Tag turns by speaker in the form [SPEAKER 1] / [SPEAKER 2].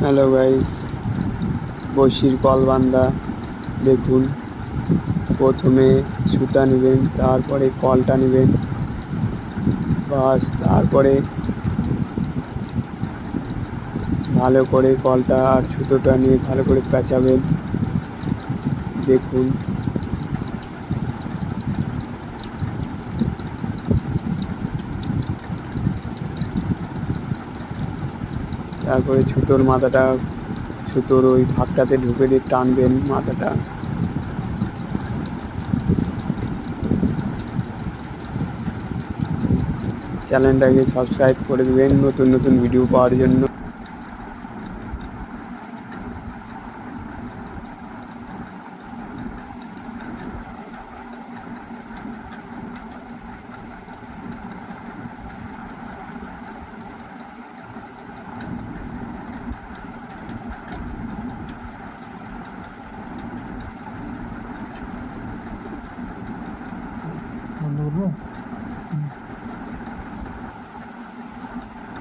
[SPEAKER 1] Hello guys, Basir কলবান্দা, দেখুন। প্রথমে সুতা নেবেন, তারপরে কলটা নেবেন। বাস, তারপরে ভালো করে কলটা আর সুতোটা নিয়ে ভালো করে পেঁচাবেন। দেখুন। তারপরে সুতোর মাথাটা, সুতোর ওই ভাগটাতে ঢুকে দিয়ে টানবেন মাথাটা। চ্যানেলটাকে সাবস্ক্রাইব করে দেবেন নতুন নতুন ভিডিও পাওয়ার জন্য।
[SPEAKER 2] Oh.